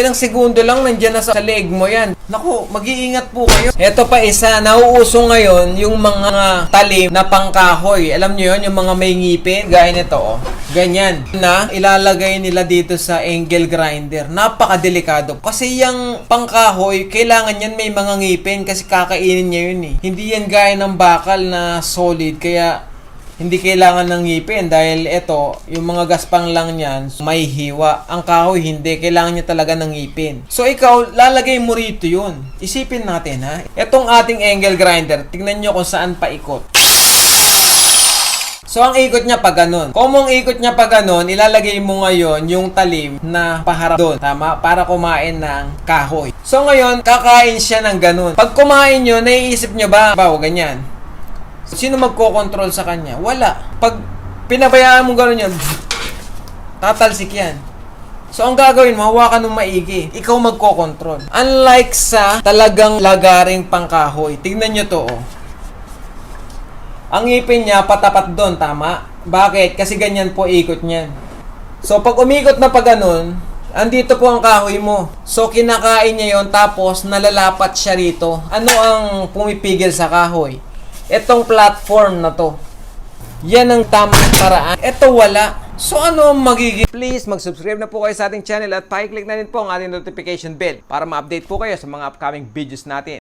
ilang segundo lang nandyan na sa leeg mo yan. Naku, mag-iingat po kayo. Ito pa isa, nauuso ngayon yung mga talim na pangkahoy. Alam nyo yun, yung mga may ngipin, gaya nito, oh. Ganyan. Na ilalagay nila dito sa angle grinder. Napakadelikado. Kasi yung pangkahoy, kailangan yan may mga ngipin kasi kakainin niya yun eh. Hindi yan gaya ng bakal na solid. Kaya hindi kailangan ng ngipin dahil ito, yung mga gaspang lang niyan, may hiwa. Ang kahoy hindi, kailangan niya talaga ng ngipin. So ikaw, lalagay mo rito yun. Isipin natin ha. Itong ating angle grinder, tignan nyo kung saan paikot. So, ang ikot niya pa ganun. Kung ang ikot niya pa ganun, ilalagay mo ngayon yung talim na paharap doon. Tama? Para kumain ng kahoy. So, ngayon, kakain siya ng ganun. Pag kumain nyo, naiisip nyo ba, bawa ganyan. Sino magko-control sa kanya? Wala. Pag pinabayaan mo gano'n yan, tatalsik yan. So, ang gagawin mo, hawakan ng maigi. Ikaw magko-control. Unlike sa talagang lagaring pangkahoy. Tignan nyo to, oh. Ang ngipin niya patapat doon, tama? Bakit? Kasi ganyan po ikot niyan. So, pag umikot na pa ganun, andito po ang kahoy mo. So, kinakain niya yon tapos nalalapat siya rito. Ano ang pumipigil sa kahoy? Itong platform na to. Yan ang tamang paraan. Ito wala. So ano ang magiging? Please mag-subscribe na po kayo sa ating channel at pakiclick na rin po ang ating notification bell para ma-update po kayo sa mga upcoming videos natin.